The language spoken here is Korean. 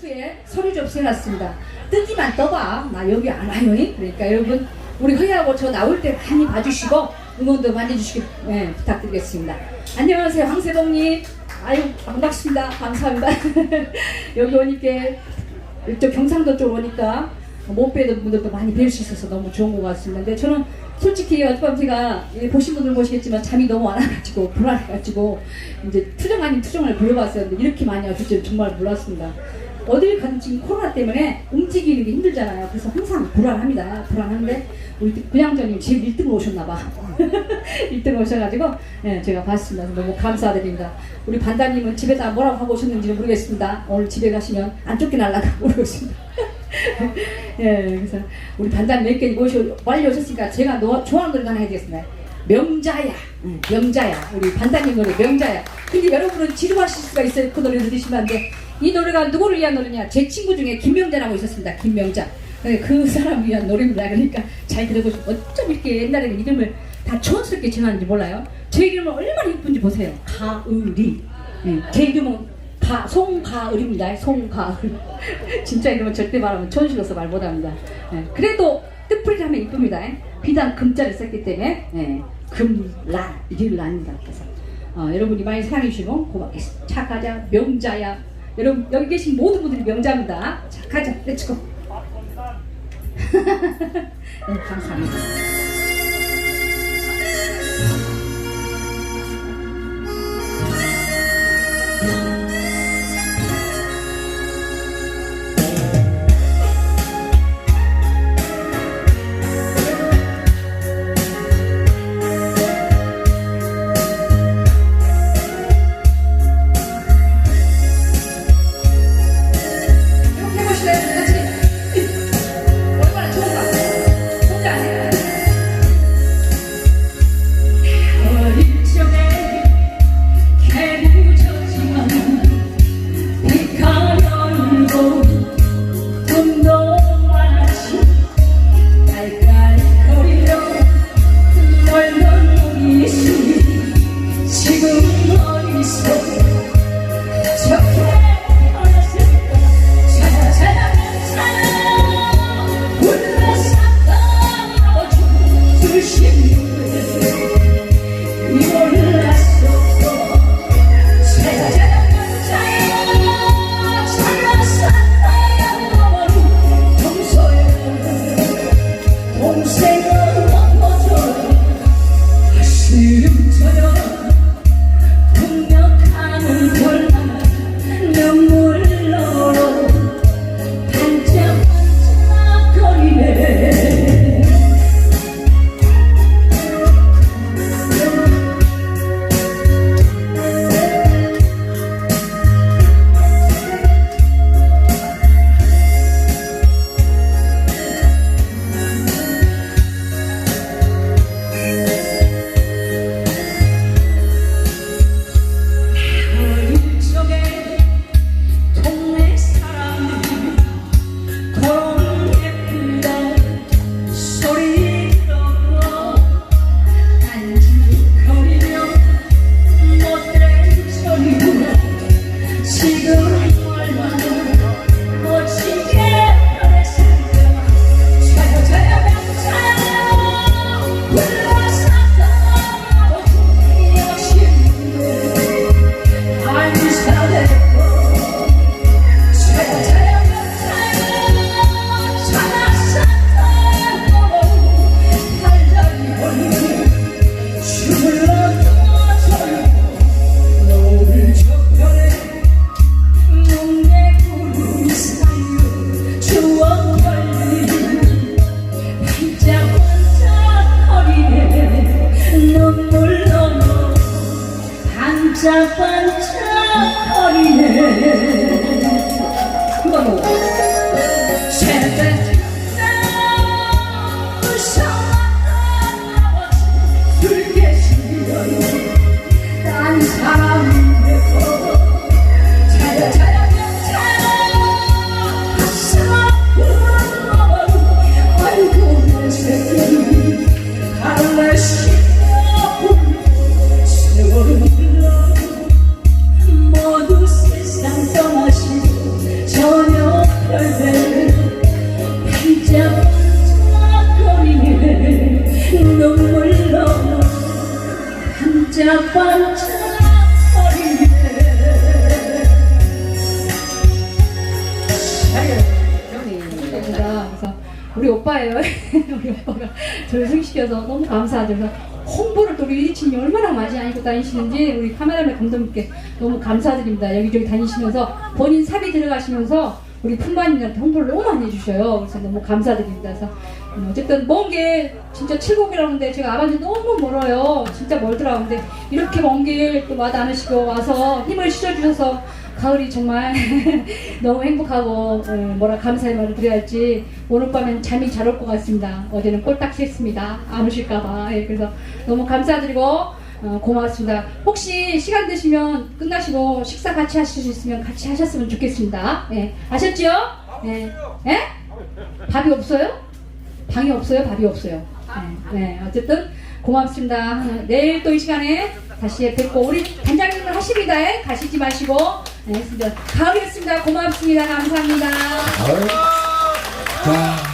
후에 서류 접수 해 놨습니다. 뜨기만 떠봐. 나 여기 안 와요. 잉? 그러니까 여러분 우리 허이하고 저 나올 때 많이 봐주시고 응원도 많이 해주시기 예, 부탁드리겠습니다. 안녕하세요 황세동님. 아유 반갑습니다. 감사합니다. 여기 오니까 이쪽 경상도 쪽 오니까 못 뵈던 분들도 많이 뵐 수 있어서 너무 좋은 것 같습니다. 근데 저는 솔직히 어젯밤 제가 예, 보신 분들 보시겠지만 잠이 너무 안 와가지고 불안해가지고 이제 투정 아닌 투정을. 근데 이렇게 많이 와줄 줄 정말 몰랐습니다. 어딜 가든 지금 코로나 때문에 움직이는 게 힘들잖아요. 그래서 항상 불안합니다. 불안한데 우리 분양자님 제일 1등으로 오셨나봐. 1등으로 오셔가지고 예, 제가 봤습니다. 너무 감사드립니다. 우리 반장님은 집에다 뭐라고 하고 오셨는지 모르겠습니다. 오늘 집에 가시면 안 쫓겨 날라가 모르겠습니다. 예, 그래서 우리 반장 몇개 모셔 빨리 오셨으니까 제가 너, 좋아하는 노래 하나 해드리겠습니다. 명자야, 응, 명자야, 우리 반장님 노래 명자야. 근데 여러분은 지루하실 수가 있어요. 그 노래 들으시면 안 돼. 이 노래가 누구를 위한 노래냐? 제 친구 중에 김명자라고 있었습니다. 김명자. 네, 그 사람 위한 노래입니다. 그러니까 잘 들어보시고 어쩜 이렇게 옛날에는 이름을 다 촌스럽게 지었는지 몰라요. 제 이름은 얼마나 예쁜지 보세요. 가을이. 네, 제 이름은 가, 송가을입니다. 송가을. 진짜 이름은 절대 말하면 촌스러워서 말 못합니다. 네, 그래도 뜻풀이 하면 이쁩니다. 비단 금자를 썼기 때문에 네, 금란, 일란입니다. 그래서 어, 여러분이 많이 사랑해 주시면 고맙겠습니다. 착하자, 명자야. 여러분 여기 계신 모든 분들이 명자입니다. 착하자, 렛츠고. 네, 감사합니다. 반짝반짝거리네. 그거 뭐 우리 오빠예요. 우리 오빠가 저를 승시켜서 너무 감사하죠. 그래서 홍보를 또 우리 유리친이 얼마나 많이 알고 다니시는지 우리 카메라맨 감독님께 너무 감사드립니다. 여기저기 다니시면서 본인 삽이 들어가시면서 우리 품바님한테 홍보를 너무 많이 해주셔요. 그래서 너무 감사드립니다. 그래서 음, 어쨌든 먼 게 진짜 칠곡이라는데 제가 아반지 너무 멀어요. 진짜 멀더라고요. 근데 이렇게 먼 길 또 와도 않으시고 와서 힘을 실어주셔서 가을이 정말 너무 행복하고 어, 뭐라 감사의 말을 드려야 할지 오늘 밤엔 잠이 잘 올 것 같습니다. 어제는 꼴딱 싫습니다. 안 오실까봐. 예, 그래서 너무 감사드리고 어, 고맙습니다. 혹시 시간 되시면 끝나시고 식사 같이 하실 수 있으면 같이 하셨으면 좋겠습니다. 예, 아셨죠? 예, 예? 밥이 없어요? 방이 없어요? 밥이 없어요. 네, 네, 어쨌든 고맙습니다. 내일 또 이 시간에 다시 뵙고 우리 단장님을 하십니다. 가시지 마시고 네. 가을이었습니다. 고맙습니다. 감사합니다. 자.